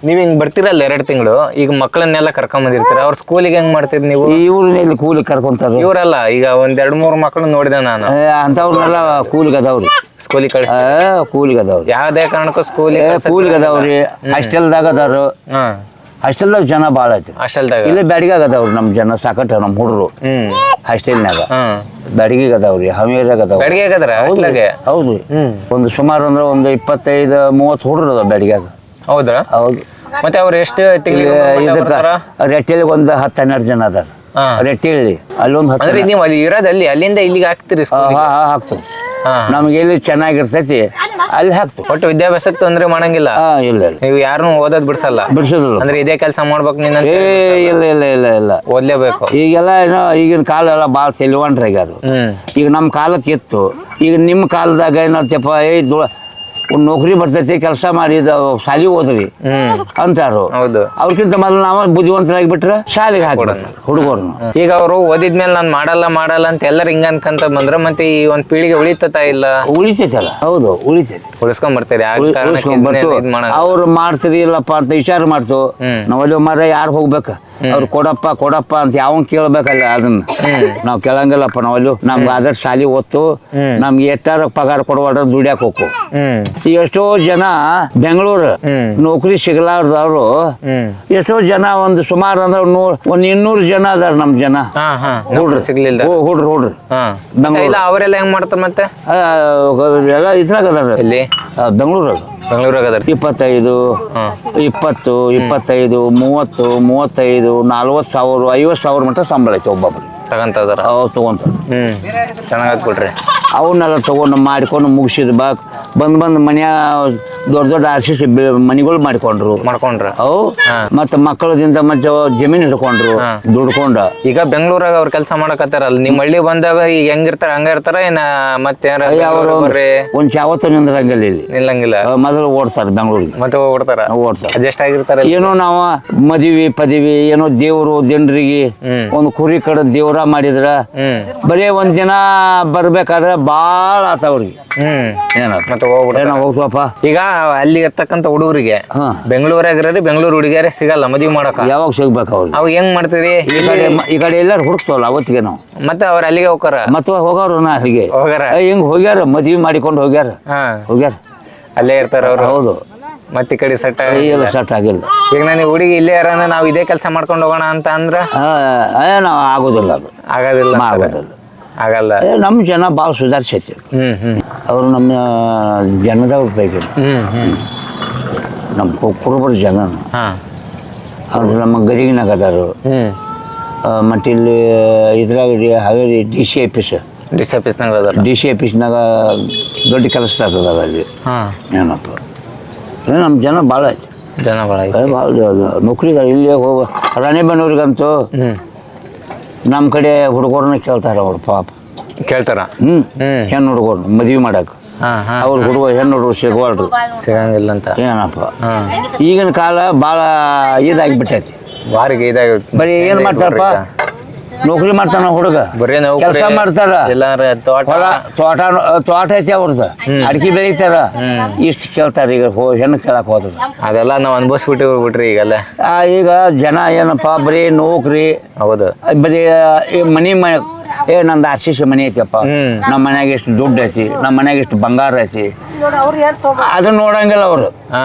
S2: ನೀವ್ ಹಿಂಗ್ ಬರ್ತೀರಲ್ಲ ಎರಡು ತಿಂಗಳು ಈಗ ಮಕ್ಕಳನ್ನೆಲ್ಲ ಕರ್ಕೊಂಡ್ ಬಂದಿರ್ತಾರೆ. ಅವ್ರ ಸ್ಕೂಲಿಗೆ ಹೆಂಗ್ ಮಾಡ್ತೀರಿ ನೀವು?
S1: ಇವ್ರನ್ನ ಇಲ್ಲಿ ಕೂಲಿ ಕರ್ಕೊಂತಾರ?
S2: ಇವರಲ್ಲ ಈಗ ಒಂದ್ ಎರಡ್ ಮೂರ್ ಮಕ್ಳು ನೋಡಿದೆ ನಾನು.
S1: ಅಂತವ್ರನ್ನೆಲ್ಲ ಕೂಲಿಗೆ ಅದಾವ್ರಿ.
S2: ಸ್ಕೂಲಿಗೆ ಕಳಿಸ್
S1: ಕೂಲಿಗೆ ಅದಾವ್ರಿ.
S2: ಯಾವ್ದೇ ಕಾರಣಕ್ಕೂ
S1: ಸ್ಕೂಲಿ
S2: ಸ್ಕೂಲಿಗೆ
S1: ಕೂಲಿಗೆ ಅದಾವ್ರಿ. ಹಾಸ್ಟೆಲ್ದಾಗ ಅದಾರು.
S2: ಹಾ.
S1: ಹಾಸ್ಟೆಲ್ದಾಗ ಜನ ಭಾಳ ಐತಿ
S2: ಹಾಸ್ಟೆಲ್ದಾಗ
S1: ಇಲ್ಲೇ ಬ್ಯಾಡಿಗಾಗ ಅದಾವ್ರಿ ನಮ್ಮ ಜನ ಸಾಕಟ್ಟ ನಮ್ಮ ಹುಡುಗರು
S2: ಹ್ಮ್.
S1: ಹಾಸ್ಟೆಲ್ನಾಗ
S2: ಹ್ಮ್
S1: ಬ್ಯಾಡಿಗೆಗೆ ಅದಾವ್ರಿ ಹಾವೇರಿಯಾಗ ಅದಾವ
S2: ಬೆಳಗ್ಗೆ ಆಗದ್ರ ಹಾಸ್ಟೆಲ್ಗೆ
S1: ಹೌದು ಒಂದು ಸುಮಾರು ಅಂದ್ರೆ ಒಂದು ಇಪ್ಪತ್ತೈದು ಮೂವತ್ತು ಹುಡುಗರು ಅದಾವ ಬ್ಯಾಡಿಗ್ಯಾಗ.
S2: ಹೌದ್ರಾ?
S1: ಹೌದು.
S2: ಮತ್ತೆ ಅವ್ರು ಎಷ್ಟು ತಿಂಗಳಿಗೆ
S1: ಇದಕ್ಕೆ ರೆಟ್ಟಿಲಿಗೆ ಒಂದು ಹತ್ತು ಹನ್ನೆರಡು ಜನ ಅದಾರ. ರೆಟ್ಟಿಲಿ ಅಲ್ಲೊಂದು ಹತ್ತು
S2: ಅಂದ್ರೆ ನೀವು ಅಲ್ಲಿ ಇರೋದಲ್ಲಿ ಅಲ್ಲಿಂದ ಇಲ್ಲಿಗೆ ಹಾಕ್ತೀರಿ
S1: ಹಾಕ್ತೀವಿ.
S2: ಹಾ.
S1: ನಮ್ಗೆ ಎಲ್ಲಿ ಚೆನ್ನಾಗಿರ್ತೈತಿ ಅಲ್ಲಿ ಹಾಕ್ತು
S2: ಒಟ್ಟು ವಿದ್ಯಾಭ್ಯಾಸಕ್ಕೆ ತೊಂದ್ರೆ ಮಾಡಂಗಿಲ್ಲ?
S1: ಹಾ ಇಲ್ಲ ಇಲ್ಲ.
S2: ನೀವು ಯಾರನ್ನು ಓದೋದ್ ಬಿಡ್ಸಲ್ಲ?
S1: ಬಿಡಿಸೋದಿಲ್ಲ.
S2: ಅಂದ್ರೆ ಇದೇ ಕೆಲಸ ಮಾಡ್ಬೇಕು ನೀನು
S1: ಏ ಇಲ್ಲ ಇಲ್ಲ ಇಲ್ಲ ಇಲ್ಲ
S2: ಓದ್ಲೇಬೇಕು.
S1: ಈಗೆಲ್ಲ ಏನೋ ಈಗಿನ ಕಾಲ ಎಲ್ಲ ಭಾಳ ಈಗ
S2: ಅದು.
S1: ಈಗ ನಮ್ಮ ಕಾಲಕ್ಕೆ ಇತ್ತು ಈಗ ನಿಮ್ಮ ಕಾಲದಾಗ ಏನಂತಪ್ಪ ಏ ದುಳ ಒಂದು ನೌಕರಿ ಬರ್ತೈತಿ ಕೆಲಸ ಮಾಡಿ ಶಾಲಿ ಓದ್ರಿ ಅಂತಾರು.
S2: ಹೌದು.
S1: ಅವ್ರಕ್ಕಿಂತ ಮೊದಲು ನಾವು ಬುದ್ಧಿವಂತರಾಗಿ ಬಿಟ್ರೆ ಶಾಲೆಗೆ ಹಾಕ್ಬಿಡ್ತಾರೆ ಹುಡುಗರು
S2: ಈಗ ಅವರು ಓದಿದ್ಮೇಲೆ ನಾನು ಮಾಡಲ್ಲ ಮಾಡಲ್ಲ ಅಂತ ಎಲ್ಲರೂ ಹಿಂಗ ಅನ್ಕಂತ ಬಂದ್ರ ಮತ್ತೆ ಈ ಒಂದ್ ಪೀಳಿಗೆ ಉಳಿತತ ಇಲ್ಲ?
S1: ಉಳಿಸಲ್ಲ ಹೌದು ಉಳಿಸೈತಿ
S2: ಉಳಿಸ್ಕೊಂಡ್ ಬರ್ತಾರೆ
S1: ಅವ್ರು ಮಾಡ್ತೀರಿ ಇಲ್ಲಪ್ಪ ಅಂತ ವಿಚಾರ ಮಾಡ್ಸು.
S2: ಹ್ಮ್.
S1: ನಾವಲ್ಲಿ ಮರ ಯಾರು ಹೋಗ್ಬೇಕ? ಅವ್ರು ಕೊಡಪ್ಪ ಕೊಡಪ್ಪ ಅಂತ ಯಾವನ್ ಕೇಳ್ಬೇಕಲ್ಲ ಅದನ್ನ. ನಾವ್ ಕೇಳಂಗಿಲ್ಲಪ್ಪ ನಾವಲ್ಲಿ ನಮ್ಗೆ ಆದಷ್ಟು ಶಾಲಿ ಓದ್ತು.
S2: ಹ್ಮ್.
S1: ನಮ್ಗೆ ಎಷ್ಟಾರ ಪಗಾರ ಕೊಡುವಾಡ್ರ ದುಡಿಯಾಕ ಹೋಗು. ಎಷ್ಟೋ ಜನ ಬೆಂಗಳೂರು. ನೌಕರಿ ಸಿಗಲಾರ್ದವ್ರು ಎಷ್ಟೋ ಜನ ಒಂದು ಸುಮಾರು ಅಂದ್ರೆ ನೂರ್ ಒಂದ್ ಇನ್ನೂರು ಜನ ಅದಾರ ನಮ್ ಜನ.
S2: ಹುಡ್ರು. ಸಿಗ್ಲಿಲ್ಲ.
S1: ಹುಡ್ರು ಹುಡ್ರು. ಬೆಂಗಳೂರು.
S2: ಅವರೆಲ್ಲ ಹೆಂಗ್ ಮಾಡ್ತಾರ ಮತ್ತೆ?
S1: ಎಲ್ಲ ಇದ್ರಾಗ ಅದಾರ.
S2: ಎಲ್ಲಿ?
S1: ಬೆಂಗಳೂರಾಗ
S2: ಬೆಂಗಳೂರಾಗ ಅದಾರ.
S1: ಇಪ್ಪತ್ತೈದು. ಇಪ್ಪತ್ತು ಇಪ್ಪತ್ತೈದು ಮೂವತ್ತು ಮೂವತ್ತೈದು ನಲ್ವತ್ತು ಸಾವಿರ ಐವತ್ತು ಸಾವಿರ ಮಟ್ಟ ಸಂಬಳ ಐತೆ ಒಬ್ಬೊಬ್ರು
S2: ತಗಂತ ಇದಾರ.
S1: ಅವು ತೊಗೊಂತಾರೆ
S2: ಹ್ಮ್. ಚೆನ್ನಾಗತ್ ಬಿಡ್ರಿ
S1: ಅವನ್ನೆಲ್ಲ ತೊಗೊಂಡು ಮಾಡಿಕೊಂಡು ಮುಗಿಸಿದ ಬಾ ಬಂದ್ ಬಂದ್ ಮನೆಯ ದೊಡ್ಡ ದೊಡ್ಡ ಆರ್ ಸಿ ಸಿ ಮನಿಗಳು ಮಾಡಿಕೊಂಡ್ರು.
S2: ಮಾಡ್ಕೊಂಡ್ರ.
S1: ಅವು. ಮತ್ತೆ ಮಕ್ಕಳದಿಂದ ಮತ್ತೆ ಜಮೀನು ಹಿಡ್ಕೊಂಡ್ರು. ದುಡ್ಕೊಂಡ.
S2: ಈಗ ಬೆಂಗಳೂರಾಗ ಅವ್ರ ಕೆಲಸ ಮಾಡಕತ್ತಾರಲ್ಲ ನಿಮ್ ಹಳ್ಳಿ ಬಂದಾಗ ಈಗ ಹೆಂಗಿರ್ತಾರ ಹಂಗ ಇರ್ತಾರ ಏನ ಮತ್ತೆ
S1: ಅವರು ಒಂದ್ ಯಾವತ್ತು ನಿಂದ್ರಂಗಿಲ್ಲ ಇಲ್ಲಿ.
S2: ನಿಲ್ಲಂಗಿಲ್ಲ.
S1: ಮೊದಲು ಓಡ್ತಾರ ಬೆಂಗಳೂರಿಗೆ.
S2: ಮತ್ತೆ ಓಡ್ತಾರ?
S1: ಓಡ್ತಾರ
S2: ಅಡ್ಜಸ್ಟ್ ಆಗಿರ್ತಾರ
S1: ಏನೋ ನಾವು ಮದುವೆ ಪದವಿ ಏನೋ ದೇವರು ಜನರಿಗೆ. ಒಂದು ಕುರಿ ಕಡ ದೇವ್ರ ಮಾಡಿದ್ರ ಬರೀ ಒಂದ್ ದಿನ ಬರ್ಬೇಕಾದ್ರೆ ಭಾಳ ಆತವ್ರಿಗೆ
S2: ಮತ್ತೆ
S1: ಏನೋ
S2: ಈಗ ಅಲ್ಲಿ ಇರ್ತಕ್ಕಂಥ ಹುಡುಗರಿಗೆ
S1: ಹಾ.
S2: ಬೆಂಗಳೂರಾಗಿರೋರಿ ಬೆಂಗಳೂರು ಹುಡುಗಿಯರೇ ಸಿಗಲ್ಲ ಮದುವೆ ಮಾಡಕ
S1: ಯಾವಾಗ ಸಿಗ್ಬೇಕು ಅವ್ರು
S2: ಅವ್ ಹೆಂಗ್ ಮಾಡ್ತೀರಿ?
S1: ಈ ಕಡೆ ಈ ಕಡೆ ಎಲ್ಲಾರು ಹುಡುಕ್ತವಲ್ಲ ಅವತ್ತಿಗೆ ನಾವು.
S2: ಮತ್ತೆ ಅವ್ರ ಅಲ್ಲಿಗೆ ಹೋಗಾರ
S1: ಮತ್ತೆ ಹೋಗೋರು ನಾ ಅಲ್ಲಿಗೆ ಹೋಗ್ಯಾರ? ಹಿಂಗ್ ಹೋಗ್ಯಾರ? ಮದ್ವಿ ಮಾಡಿಕೊಂಡು ಹೋಗ್ಯಾರ? ಹೋಗ್ಯಾರ?
S2: ಅಲ್ಲೇ ಇರ್ತಾರ ಅವ್ರು.
S1: ಹೌದು.
S2: ಮತ್ತೆ ಈ ಕಡೆ ಸೆಟ್
S1: ಎಲ್ಲ ಸೆಟ್ ಆಗಿಲ್ಲ.
S2: ಈಗ ನನಗೆ ಹುಡುಗಿ ಇಲ್ಲೇ ಇರೋಣ ನಾವು ಇದೇ ಕೆಲಸ ಮಾಡ್ಕೊಂಡು ಹೋಗೋಣ ಅಂತ ಅಂದ್ರ?
S1: ನಾವು ಆಗೋದಿಲ್ಲ ಅದು.
S2: ಆಗೋದಿಲ್ಲ.
S1: ಆಗೋದಿಲ್ಲ.
S2: ಆಗಲ್ಲ.
S1: ನಮ್ಮ ಜನ ಭಾಳ ಸುಧಾರಿಸೈತಿ ಅವರು ನಮ್ಮ ಜನದವ್ರ ಪೈಕಿ ನಮ್ಮ ಕುರುಬರು ಜನ. ಅವ್ರು ನಮ್ಮ
S2: ಹ್ಮ್.
S1: ಮತ್ತು ಇಲ್ಲಿ ಇದ್ರಾಗ ಇದೆ ಹಾವೇರಿ ಡಿ ಸಿ ಆಫೀಸ್.
S2: ಡಿಸ್ ಆಫೀಸ್ನಾಗ ಅದಾರ.
S1: ಡಿ ಸಿ ಆಫೀಸ್ನಾಗ ದೊಡ್ಡ ಕೆಲಸ ಅದಾವ ಅಲ್ಲಿ. ಏನಪ್ಪ. ನಮ್ಮ ಜನ ಭಾಳ ಐತಿ.
S2: ಜನ ಭಾಳ ಐತಿ.
S1: ಭಾಳ ನೌಕರಿಗಾರ ಇಲ್ಲಿ ಹೋಗ ರಾಣಿಬೆನ್ನೂರಿಗಂತೂ
S2: ಹ್ಞೂ
S1: ನಮ್ಮ ಕಡೆ ಹುಡುಗರನ್ನ ಕೇಳ್ತಾರೆ ಅವ್ರು ಪಾಪ.
S2: ಕೇಳ್ತಾರ?
S1: ಹ್ಞೂ
S2: ಹ್ಮ್.
S1: ಹೆಣ್ಣು ಹುಡುಗರು ಮದ್ವೆ ಮಾಡಕ್ಕೆ
S2: ಹಾ ಹಾ
S1: ಅವ್ರ ಹುಡುಗ ಹೆಣ್ಣು ಹುಡುಗರು ಸಿಗೋಲ್ರು
S2: ಸಿಗಂಗಿಲ್ಲ ಅಂತ
S1: ಏನಪ್ಪ?
S2: ಹಾ.
S1: ಈಗಿನ ಕಾಲ ಭಾಳ ಇದಾಗಿಬಿಟ್ಟೈತಿ.
S2: ವಾರಿಗೆ ಇದಾಗ
S1: ಬರೀ ಏನು ಮಾಡ್ತಾರಪ್ಪ? ನೌಕರಿ ಮಾಡ್ತಾನ ಹುಡುಗ.
S2: ಬರೀ
S1: ಕೆಲಸ ಮಾಡ್ತಾರ.
S2: ಇಲ್ಲ ತೋಟ.
S1: ಹೊಲ ತೋಟ ತೋಟ ಐತಿ ಅವ್ರದ್ದು ಅಡಿಕೆ ಬೆಳಿತಾರ. ಇಷ್ಟು ಕೇಳ್ತಾರ ಈಗ ಹೋ ಹೆಣ್ಣು ಕೇಳಕ್ ಹೋದ್ರ
S2: ಅದೆಲ್ಲ ನಾವು ಅನ್ಭವಿಸ್ಬಿಟ್ಟು ಹೋಗ್ಬಿಟ್ರಿ ಈಗೆಲ್ಲ.
S1: ಆ, ಈಗ ಜನ ಏನಪ್ಪ ಬರೀ ನೌಕರಿ
S2: ಹೌದು.
S1: ಬರೀ ಮನಿ ಮ ಏ ನಂದು ಆರ್ ಸಿ ಸಿ ಮನೆ ಐತಿಯಪ್ಪ. ನಮ್ಮ ಮನ್ಯಾಗ ಎಷ್ಟು ದುಡ್ಡು ಐತಿ ನಮ್ಮ ಮನ್ಯಾಗ ಎಷ್ಟು ಬಂಗಾರ ಐತಿ. ಅದನ್ನ ನೋಡಂಗಿಲ್ಲ ಅವರು.
S2: ಹಾ.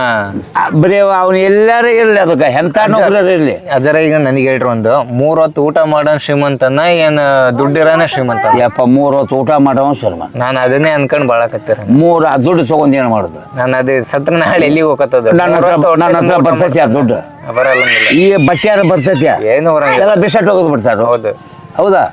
S1: ಬರೀ ಅವನು ಎಲ್ಲಾರು ಇರಲಿ ಅದಕ್ಕೆ ಎಂಥ ನೌಕರರು ಇರಲಿ.
S2: ಅದರ ಈಗ ನನಗೆ ಹೇಳ್ರಿ ಒಂದು ಮೂರ್ ಹೊತ್ತು ಊಟ ಮಾಡೋ ಶ್ರೀಮಂತನ ಏನ್ ದುಡ್ಡಿರೋನ ಶ್ರೀಮಂತ?
S1: ಯಪ್ಪ ಮೂರು ಹೊತ್ತು ಊಟ ಮಾಡವ ಶ್ರೀಮಂತ.
S2: ನಾನು ಅದನ್ನೇ ಅನ್ಕೊಂಡ್ ಬಾಳಕತ್ತೀರ.
S1: ಮೂರು ಆ ದುಡ್ಡು ತೊಗೊಂಡು ಏನು ಮಾಡೋದು?
S2: ನಾನು ಅದೇ ಸತ್ರ ನಾಳೆ ಎಲ್ಲಿಗೆ ಹೋಗತ್ತದ
S1: ನನ್ನ ಹತ್ರ ನನ್ನ ಹತ್ರ ಬರ್ತೈತಿ ಆ ದುಡ್ಡು?
S2: ಬರಲ್ಲ
S1: ಈ ಬಟ್ಟೆಯಾರ ಬರ್ತೈತಿ
S2: ಏನು ಬರಲ್ಲ
S1: ಎಲ್ಲ ಬಿಸಾಟ್ ಹೋಗೋದು ಬಿಡ್ತಾರ.
S2: ಹೌದು.
S1: ಹೌದಾ?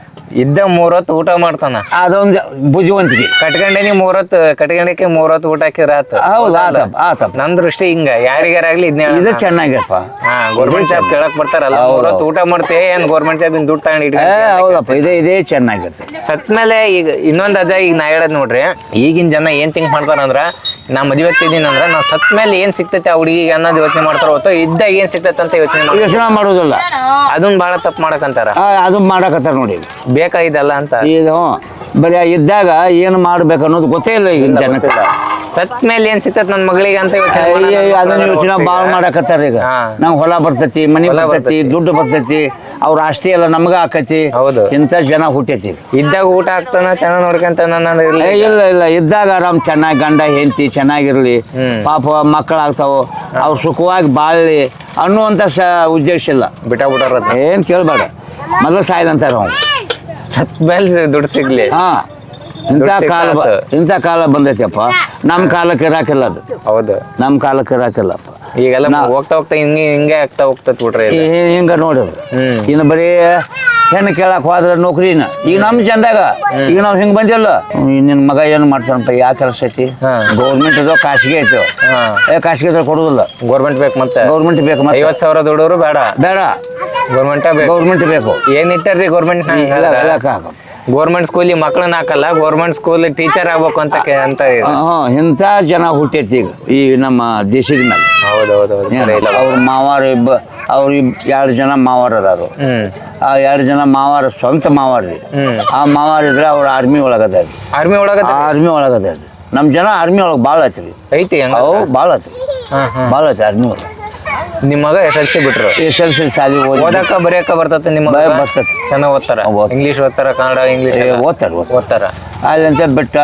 S2: ಇದ್ದ ಮೂರೊತ್ತು ಊಟ ಮಾಡ್ತಾನ.
S1: ಅದೊಂದು ಬುದ್ಧಿವಂತಿಕೆ
S2: ಕಟ್ಕೊಂಡೇನಿ ಮೂರ್ ಹೊತ್ತು ಕಟ್ಕೊಂಡಕ್ಕೆ ಮೂರೊತ್ತು ಊಟ ಹಾಕಿರ ಆತ.
S1: ಹೌದು ಆತಪ್ಪ ಆತಪ್ಪ.
S2: ನನ್ ದೃಷ್ಟಿ ಹಿಂಗ ಯಾರಿಗಾರಾಗ್ಲಿ ಇದ್ನೇ
S1: ಇದು ಚೆನ್ನಾಗಿರಪ್ಪ.
S2: ಹಾ ಗೌರ್ಮೆಂಟ್ ಜಾಬ್ ಕೇಳಕ್ ಬರ್ತಾರಲ್ಲ ಮೂರತ್ತು ಊಟ ಮಾಡ್ತೇ ಏನ್ ಗೌರ್ಮೆಂಟ್ ಜಾಬ್ ದುಡ್ಡು ತಗೊಂಡಿ
S1: ಏ ಹೌದಪ್ಪ ಇದೇ ಇದೇ
S2: ಚೆನ್ನಾಗಿರ್ತದೆ ಸತ್ಮೇಲೆ ಈಗ ಇನ್ನೊಂದ್ ಅಜ ಈಗ ನಾ ಹೇಳದ್ ನೋಡ್ರಿ ಈಗಿನ ಜನ ಏನ್ ಥಿಂಕ್ ಮಾಡ್ತಾರ ಅಂದ್ರ ನಾ ಮದುವೆ ಆಗ್ತಿದ್ದೀನಿ ಅಂದ್ರೆ ನಾ ಸತ್ ಮೇಲೆ ಏನ್ ಸಿಗ್ತೈತೆ ಆ ಹುಡುಗಿಗೆ ಅನ್ನೋದು ಯೋಚನೆ ಮಾಡ್ತಾರ ಹೊತ್ತು ಇದ್ದಾಗ ಏನ್ ಸಿಗ್ತೈತೆ ಅಂತ ಯೋಚನೆ ಮಾಡ್ತಾರ?
S1: ಯೋಚನೆ ಮಾಡೋದಿಲ್ಲ.
S2: ಅದನ್ನ ಬಹಳ ತಪ್ಪು ಮಾಡಕಂತಾರ.
S1: ಅದನ್ನ ಅದು ಮಾಡಕತ್ತಾರ ನೋಡಿ.
S2: ಬೇಕಾಗಿದಲ್ಲ ಅಂತ.
S1: ಇದು ಬರೀ ಇದ್ದಾಗ ಏನು ಮಾಡ್ಬೇಕು ಅನ್ನೋದು ಗೊತ್ತೇ ಇಲ್ಲ ಈಗ ಜನಕ್ಕೆ.
S2: ಸತ್ ಮೇಲೆ ಏನ್ ಸಿಕ್ತ ನನ್ನ ಮಗಳಿಗೆ ಅಂತ ಯೋಚನೆ.
S1: ಅದನ್ನ ಯೋಚನೆ ಭಾಳ ಮಾಡಕತ್ತಾರ ಈಗ.
S2: ಹಾ.
S1: ನಂಗೆ ಹೊಲ ಬರ್ತೈತಿ ಮನಿ
S2: ಹೊಲ
S1: ಬರ್ತೈತಿ ದುಡ್ಡು ಬರ್ತೈತಿ ಅವ್ರ ಆಸ್ತಿ ಎಲ್ಲ ನಮ್ಗ ಆಕತಿ.
S2: ಹೌದು.
S1: ಇಂಥ ಜನ ಹುಟ್ಟೈತಿ
S2: ಇದ್ದಾಗ ಊಟ ಹಾಕ್ತಾನ ಚೆನ್ನಾಗಿ ನೋಡ್ಕೊಂತ ನನ್ನ
S1: ಏ, ಇಲ್ಲ ಇಲ್ಲ. ಇದ್ದಾಗ ಆರಾಮ್ ಚೆನ್ನಾಗಿ ಗಂಡ ಹೆಂಡತಿ ಚೆನ್ನಾಗಿರ್ಲಿ.
S2: ಹ್ಮ್.
S1: ಪಾಪ ಮಕ್ಕಳಾಗ್ತಾವ ಅವ್ರು ಸುಖವಾಗಿ ಬಾಳಲಿ ಅನ್ನುವಂಥ ಸ ಉದ್ದೇಶ ಇಲ್ಲ.
S2: ಬಿಟ್ಟ ಬಿಟ್ಟಾರ
S1: ಏನ್ ಕೇಳಬೇಡ. ಮೊದಲು ಸಾಯಿಲ್ ಅಂತಾರ ಅವ್ನು.
S2: ಸತ್ ಮೇಲೆ ದುಡ್ಡು ಸಿಗ್ಲಿ.
S1: ಹಾ. ಇಂಥ ಕಾಲ ಬ- ಇಂಥ ಕಾಲ ಬಂದೈತಪ್ಪ. ನಮ್ಮ ಕಾಲಕ್ಕೆ ಇರಾಕಿಲ್ಲ ಅದು.
S2: ಹೌದು.
S1: ನಮ್ಮ ಕಾಲಕ್ಕೆ ಇರಾಕಿಲ್ಲಪ್ಪ
S2: ಈಗೆಲ್ಲ ಹೋಗ್ತಾ ಹೋಗ್ತಾ ಹಿಂಗೆ ಹಿಂಗೆ ಆಗ್ತಾ ಹೋಗ್ತತ್ ಬಿಡ್ರಿ ಇದು.
S1: ಹಿಂಗ ನೋಡೋದು
S2: ಹ್ಮ್.
S1: ಇನ್ನು ಬರೀ ಹೆಣ್ಣು ಕೇಳಕ್ ಹೋದ್ರೆ ನೌಕರಿನ ಈಗ ನಮ್ಮ ಚಂದಾಗ ಈಗ ನಾವು ಹಿಂಗೆ ಬಂದಿಲ್ಲ ನಿನ್ನ ಮಗ ಏನು ಮಾಡ್ತಾನಪ್ಪ ಯಾವ ಕೆಲಸ ಐತಿ?
S2: ಹಾ.
S1: ಗೌರ್ಮೆಂಟ್ ಅದು ಖಾಸಗಿ ಐತೆ?
S2: ಹಾ.
S1: ಏ ಖಾಸಗಿ ಇದ್ರೆ ಕೊಡುದಿಲ್ಲ.
S2: ಗೌರ್ಮೆಂಟ್ ಬೇಕು ಮತ್ತೆ.
S1: ಗೌರ್ಮೆಂಟ್ ಬೇಕು ಮತ್ತೆ.
S2: ಐವತ್ತು ಸಾವಿರ ದುಡೋರು ಬೇಡ.
S1: ಬೇಡ.
S2: ಗೌರ್ಮೆಂಟ ಬೇಕು.
S1: ಗೌರ್ಮೆಂಟ್ ಬೇಕು.
S2: ಏನ್ ಇಟ್ಟಾರ್ರಿ ಗೌರ್ಮೆಂಟ್. ಗೌರ್ಮೆಂಟ್ ಸ್ಕೂಲಿಗೆ ಮಕ್ಕಳನ್ನ ಹಾಕಲ್ಲ ಗೌರ್ಮೆಂಟ್ ಸ್ಕೂಲ್ ಟೀಚರ್ ಆಗ್ಬೇಕು ಅಂತ ಕೆ- ಅಂತ ಇದೆ.
S1: ಹಾ ಇಂಥ ಜನ ಹುಟ್ಟೈತಿ ಈಗ ಈ ನಮ್ಮ ದೇಶದ ಮೇಲೆ.
S2: ಹೌದೌದೌದು ಇಲ್ಲ.
S1: ಅವ್ರ ಮಾವಾರ ಇಬ್ಬ ಅವ್ರ ಎರಡು ಜನ ಮಾವಾರ ಅದಾರು
S2: ಹ್ಮ್.
S1: ಆ ಎರಡು ಜನ ಮಾವಾರ ಸ್ವಂತ ಮಾವಾರ ರೀ.
S2: ಹ್ಮ್.
S1: ಆ ಮಾವಾರ ಇದ್ರೆ ಅವ್ರ ಆರ್ಮಿ ಒಳಗದ
S2: ಆರ್ಮಿ ಒಳಗ
S1: ಆರ್ಮಿ ಒಳಗದ ನಮ್ಮ ಜನ ಆರ್ಮಿ ಒಳಗೆ ಭಾಳ ಐತ್ರಿ
S2: ಐತಿ ಹಂಗ
S1: ಅವು ಭಾಳ ಐತ್ರಿ
S2: ಹಾ ಹಾ.
S1: ಭಾಳ ಐತಿ ಆರ್ಮಿ ಒಳಗೆ.
S2: ನಿಮ್ ಮಗ ಎಸ್ ಎಲ್ ಸಿ ಬಿಟ್ರು.
S1: ಎಸ್ ಎಲ್ ಸಿ ಸಾಲಿ ಓದಕ್ಕ
S2: ಓದಾಕ ಬರೆಯಕ ಬರ್ತತೆ ನಿಮ್ಮ
S1: ಮಗ? ಬರ್ತೈತಿ.
S2: ಚೆನ್ನಾಗಿ ಓದ್ತಾರ? ಇಂಗ್ಲೀಷ್ ಓದ್ತಾರ. ಕನ್ನಡ ಇಂಗ್ಲೀಷ್
S1: ಓದ್ತಾರ ಓದ್ತಾರೆ. ಅಲ್ಲಂತ ಬಿಟ್ಟ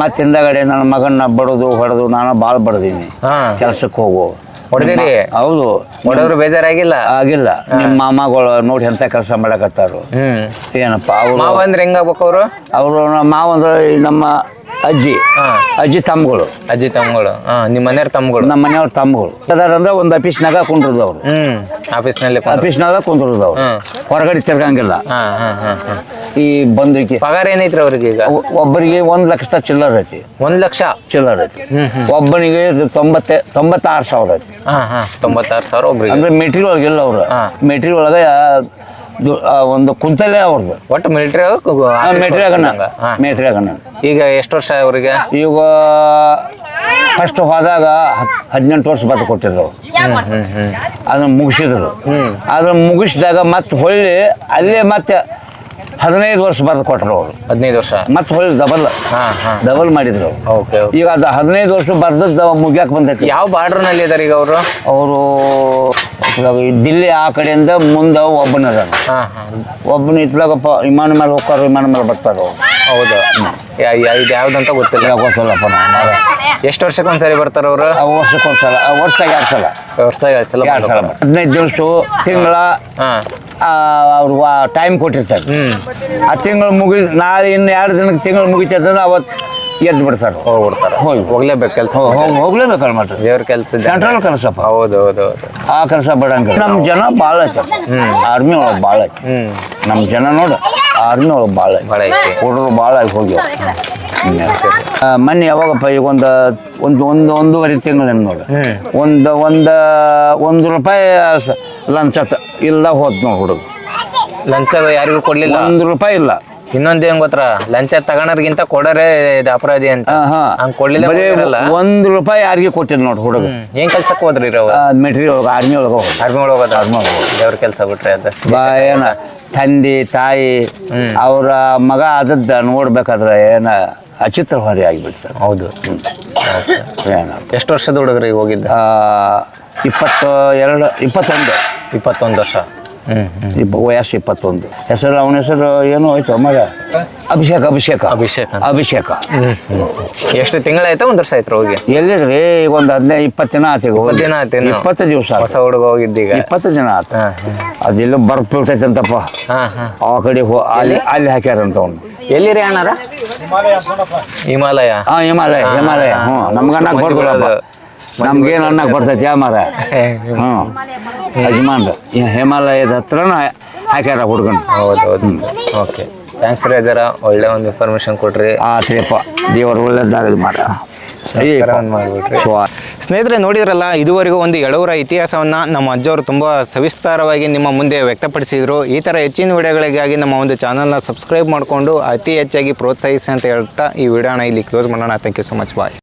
S1: ಮತ್ತೆ ಹಿಂದಗಡೆ ನನ್ನ ಮಗನ್ನ ಬಡದು ಹೊಡೆದು ನಾನು ಭಾಳ ಬಡ್ದೀನಿ. ಕೆಲಸಕ್ಕೆ ಹೋಗು.
S2: ಹೊಡೆದಿರಿ?
S1: ಹೌದು.
S2: ಹೊಡೆದ್ರು ಬೇಜಾರಾಗಿಲ್ಲ?
S1: ಆಗಿಲ್ಲ. ನಿಮ್ಮ ಮಾಮಗಳು ನೋಡಿ ಎಂತ ಕೆಲಸ ಮಾಡಕತ್ತಾರು. ಏನಪ್ಪ ಅವ್ರು
S2: ಮಾವ ಅಂದ್ರೆ ಹೆಂಗ್ ಆಗ್ಬೇಕು ಅವ್ರು?
S1: ಅವರು ನಮ್ಮ ಮಾವ ಅಂದ್ರೆ ಈ ನಮ್ಮ ಅಜ್ಜಿ. ಅಜ್ಜಿ ತಮ್ಮಗಳು.
S2: ಅಜ್ಜಿ ತಮ್ಮಗಳು. ಹಾ ನಿಮ್ಮ ಮನೆಯವ್ರ ತಮ್ಮಗಳು.
S1: ನಮ್ಮ ಮನೆಯವ್ರ ತಮ್ಮಗಳು. ಅದಾರಂದ್ರೆ ಒಂದು ಆಫೀಸ್ನಾಗ ಕುಂದ್ರದ ಅವ್ರು
S2: ಹ್ಮ್ ಆಫೀಸ್ನಲ್ಲಿ
S1: ಆಫೀಸ್ನಾಗ ಕುಂದ್ರದ ಅವ್ರು. ಹೊರಗಡೆ ತಿರ್ಗಂಗಿಲ್ಲ. ಈ ಬಂದ್ರಿಗೆ
S2: ಪಗಾರ ಏನೈತ್ರಿ ಅವ್ರಿಗೆ ಈಗ?
S1: ಒಬ್ಬರಿಗೆ ಒಂದ್ ಲಕ್ಷ ಚಿಲ್ಲರ್ ಐತಿ.
S2: ಒಂದ್ ಲಕ್ಷ?
S1: ಚಿಲ್ಲರ್ ಐತಿ. ಒಬ್ಬನಿಗೆ ತೊಂಬತ್ತೆ ತೊಂಬತ್ತಾರು ಸಾವಿರ ಐತಿ.
S2: ಹಾ ಹಾ ತೊಂಬತ್ತಾರು ಸಾವಿರ ಒಬ್ರಿಗೆ.
S1: ಅಂದ್ರೆ ಮೆಟ್ರಿ ಒಳಗಿಲ್ಲ ಅವ್ರು. ಮೆಟ್ರಿ ಒಳಗೆ ಒಂದು ಕುಂತಲ್ಲೇ ಅವ್ರದ್ದು
S2: ಒಟ್ಟು ಮಿಲಿಟರಿ
S1: ಮಿಲಿಟರಿ ಆಗಣ. ಮಿಲಿಟರಿ ಆಗಣ.
S2: ಈಗ ಎಷ್ಟು ವರ್ಷ ಅವ್ರಿಗೆ?
S1: ಈಗ ಫಸ್ಟ್ ಹೋದಾಗ ಹದಿನೆಂಟು ವರ್ಷ ಬದು ಕೊಟ್ಟಿದ್ರು. ಅದನ್ನ ಮುಗಿಸಿದ್ರು. ಅದನ್ನ ಮುಗಿಸಿದಾಗ ಮತ್ತೆ ಹೊಳ್ಳಿ ಅಲ್ಲೇ ಮತ್ತೆ ಹದಿನೈದು ವರ್ಷ ಬರೆದು ಕೊಟ್ಟರು ಅವರು.
S2: ಹದಿನೈದು ವರ್ಷ.
S1: ಮತ್ತೆ ಹೊಳ್ಳಿ ಡಬಲ್ ಡಬಲ್ ಮಾಡಿದ್ರು.
S2: ಓಕೆ
S1: ಈಗ ಅದು ಹದಿನೈದು ವರ್ಷ ಬರ್ದದ್ದು ಮುಗಿಯಕ್ಕೆ ಬಂದೈತಿ.
S2: ಯಾವ ಬಾರ್ಡರ್ನಲ್ಲಿ ಇದಾರೆ ಈಗ ಅವರು?
S1: ಅವರು ದಿಲ್ಲಿ ಆ ಕಡೆಯಿಂದ ಮುಂದೆ ಒಬ್ಬನ
S2: ಹಾಂ ಹಾಂ.
S1: ಒಬ್ಬನ ಇತ್ಲಾಗಪ್ಪ ವಿಮಾನ ಮೇಲೆ ಹೋಗ್ತಾರ ವಿಮಾನ ಮೇಲೆ ಬರ್ತಾರ.
S2: ಹೌದು. ಯಾ- ಯಾ- ಇದು ಯಾವ್ದಂತ ಗೊತ್ತಿಲ್ಲ.
S1: ಗೊತ್ತಿಲ್ಲಪ್ಪ
S2: ಎಷ್ಟು ವರ್ಷಕ್ಕೆ ಒಂದ್ಸರಿ ಬರ್ತಾರ ಅವರು?
S1: ಆ ವರ್ಷಕ್ಕೊಂದ್ಸಲ ಆ ವರ್ಷದಾಗ ಎರಡು ಸಲ
S2: ವರ್ಷದಾಗ ಎರಡ್ ಸಲ
S1: ಎರಡು ಸಲ
S2: ಬರ್ತಾರೆ.
S1: ಹದಿನೈದು ದಿವಸ ತಿಂಗಳ.
S2: ಹಾ.
S1: ಅವ್ರು ಟೈಮ್ ಕೊಟ್ಟಿರ್ತಾರೆ. ಆ ತಿಂಗಳು ಮುಗಿ ನಾಳೆ ಇನ್ನು ಎರಡು ದಿನಕ್ಕೆ ತಿಂಗಳು ಮುಗಿತಂದ್ರೆ ಅವತ್ತು ಎದ್ದು ಬಿಡ್ತಾರೆ.
S2: ಹೋಗ್ಬಿಡ್ತಾರೆ.
S1: ಹೋಗಿ.
S2: ಹೋಗ್ಲೇಬೇಕು ಕೆಲಸ.
S1: ಹೋಗಿ ಹೋಗ್ಲೇಬೇಕಲ್ಲ ಮತ್ತೆ
S2: ದೇವ್ರ ಕೆಲಸ
S1: ಸೆಂಟ್ರಲ್ ಕೆಲಸಪ್ಪ
S2: ಹೌದು ಹೌದು ಹೌದು.
S1: ಆ ಕೆಲಸ ಬಡಂಗ ನಮ್ಮ ಜನ ಭಾಳ ಐತೆ. ಆರ್ಮಿ ಒಳಗೆ ಭಾಳ ಐತೆ. ನಮ್ಮ ಜನ ನೋಡು ಆರ್ಮಿ ಒಳಗೆ ಭಾಳ
S2: ಭಾಳ ಐತೆ.
S1: ಹುಡುಗರು ಭಾಳ ಆಗಿ ಹೋಗಿ ಮೊನ್ನೆ ಯಾವಾಗಪ್ಪ ಈಗ ಒಂದು ಒಂದು ಒಂದು ಒಂದೂವರೆ ತಿಂಗಳು ನೋಡು. ಒಂದು ಒಂದು ಒಂದು ರೂಪಾಯಿ ಲಂಚ ಇಲ್ಲ ಹೋದ್ ನೋಡಿ ಹುಡುಗ.
S2: ಲಂಚ ಯಾರಿಗೂ ಕೊಡ್ಲಿಲ್ಲ?
S1: ಒಂದು ರೂಪಾಯಿ ಇಲ್ಲ.
S2: ಇನ್ನೊಂದ್ ಏನ್ ಗೊತ್ತರ ಲಂಚ ತಗೋಣರ್ಗಿಂತ ಕೊಡೋರೇ ಇದು ಅಪರಾಧಿ ಅಂತ.
S1: ಹಾ
S2: ಹಂಗ್ ಕೊಡ್ಲಿಲ್ಲ
S1: ಬರೀ
S2: ಕೊಟ್ಟಿರಲ್ಲ.
S1: ಒಂದು ರೂಪಾಯಿ ಯಾರಿಗೆ ಕೊಟ್ಟಿಲ್ಲ ನೋಡಿ ಹುಡುಗ.
S2: ಹ್ಮ್. ಏನ್ ಕೆಲ್ಸಕ್ಕೆ ಹೋದ್ರಿ
S1: ಮೆಟ್ರಿ ಒಳಗೆ ಆರ್ಮಿ ಒಳಗೆ ಹೋಗಿ.
S2: ಆರ್ಮಿ ಒಳಗೆ
S1: ಆರ್ಮಿ ಒಳಗ ಹೋಗಿ.
S2: ದೇವ್ರ ಕೆಲಸ ಬಿಟ್ರೆ ಅದ.
S1: ಬಾ ಏನ? ತಂದೆ ತಾಯಿ ಅವರ ಮಗ ಆದದ್ದ ನೋಡ್ಬೇಕಾದ್ರೆ ಏನ? ಅಚಿತ್ರ ಹೊರೆ ಸರ್.
S2: ಹೌದು. ಎಷ್ಟು ವರ್ಷದ ಹುಡುಗರಿಗೆ ಹೋಗಿದ್ದ?
S1: ಇಪ್ಪತ್ತು ಎರಡು ಇಪ್ಪತ್ತೊಂದು.
S2: ಇಪ್ಪತ್ತೊಂದು ವರ್ಷ.
S1: ಇಪ್ಪ ವಯಸ್ಸು ಇಪ್ಪತ್ತೊಂದು. ಹೆಸರು ಅವನ ಹೆಸರು ಏನು ಹೋಯ್ತು ಮಗ? ಅಭಿಷೇಕ ಅಭಿಷೇಕ.
S2: ಅಭಿಷೇಕ.
S1: ಅಭಿಷೇಕ.
S2: ಎಷ್ಟು ತಿಂಗಳಾಯ್ತು ಒಂದು ವರ್ಷ ಆಯ್ತು ಹೋಗಿ?
S1: ಎಲ್ಲಿದ್ರಿ? ಈಗ ಒಂದು ಹದಿನೈದು ಇಪ್ಪತ್ತು ದಿನ ಆತು ಈಗ
S2: ದಿನ ಆತೇನು?
S1: ಇಪ್ಪತ್ತು ದಿವಸ.
S2: ಹೊಸ ಹುಡುಗ ಹೋಗಿದ್ದೀಗ
S1: ಇಪ್ಪತ್ತು ದಿನ ಆತು. ಅದಿಲ್ಲ ಬರ್ಪ್ ಬೀಳ್ತೈತೆ ಅಂತಪ್ಪ. ಆ ಕಡೆ ಹೋ ಅಲ್ಲಿ ಅಲ್ಲಿ ಹಾಕ್ಯಾರಂತ ಅವ್ನು.
S2: ಎಲ್ಲಿರಿ ಅಣ್ಣಾರ? ಹಿಮಾಲಯ
S1: ಹಾ ಹಿಮಾಲಯ ಹಿಮಾಲಯ. ಹ್ಞೂ ನಮ್ಗೆ ಅಣ್ಣಕ್ಕೆ
S2: ಬರೋದು.
S1: ನಮ್ಗೇನು ಅನ್ನಕ್ ಬರ್ತೈತಿ ಯಾಮಾರ ಹ್ಞೂ ಯಜಮಾನ್ರು. ಹಿಮಾಲಯದ ಹತ್ರನ ಹಾಕ್ಯಾರ ಹುಡ್ಗನ್.
S2: ಹೌದು ಹೌದು ಓಕೆ ಥ್ಯಾಂಕ್ಸ್ ರೀ ಅಜರ ಒಳ್ಳೆ ಒಂದು ಇನ್ಫಾರ್ಮೇಶನ್ ಕೊಟ್ರಿ.
S1: ಆ ತ್ರೇಪ ದೇವರು ಒಳ್ಳೇದಾಗಲಿ ಮಾರ
S2: ಮಾಡ್ಬಿಟ್ರಿ. ಸ್ನೇಹಿತರೆ ನೋಡಿದ್ರಲ್ಲ ಇದುವರೆಗೂ ಒಂದು ಎಳವರ ಇತಿಹಾಸವನ್ನು ನಮ್ಮ ಅಜ್ಜವರು ತುಂಬ ಸವಿಸ್ತಾರವಾಗಿ ನಿಮ್ಮ ಮುಂದೆ ವ್ಯಕ್ತಪಡಿಸಿದರು. ಈ ಥರ ಹೆಚ್ಚಿನ ವಿಡಿಯೋಗಳಿಗಾಗಿ ನಮ್ಮ ಒಂದು ಚಾನಲ್ನ ಸಬ್ಸ್ಕ್ರೈಬ್ ಮಾಡಿಕೊಂಡು ಅತಿ ಹೆಚ್ಚಾಗಿ ಪ್ರೋತ್ಸಾಹಿಸಿ ಅಂತ ಹೇಳ್ತಾ ಈ ವಿಡಿಯೋನ ಇಲ್ಲಿ ಕ್ಲೋಸ್ ಮಾಡೋಣ. Thank you so much bye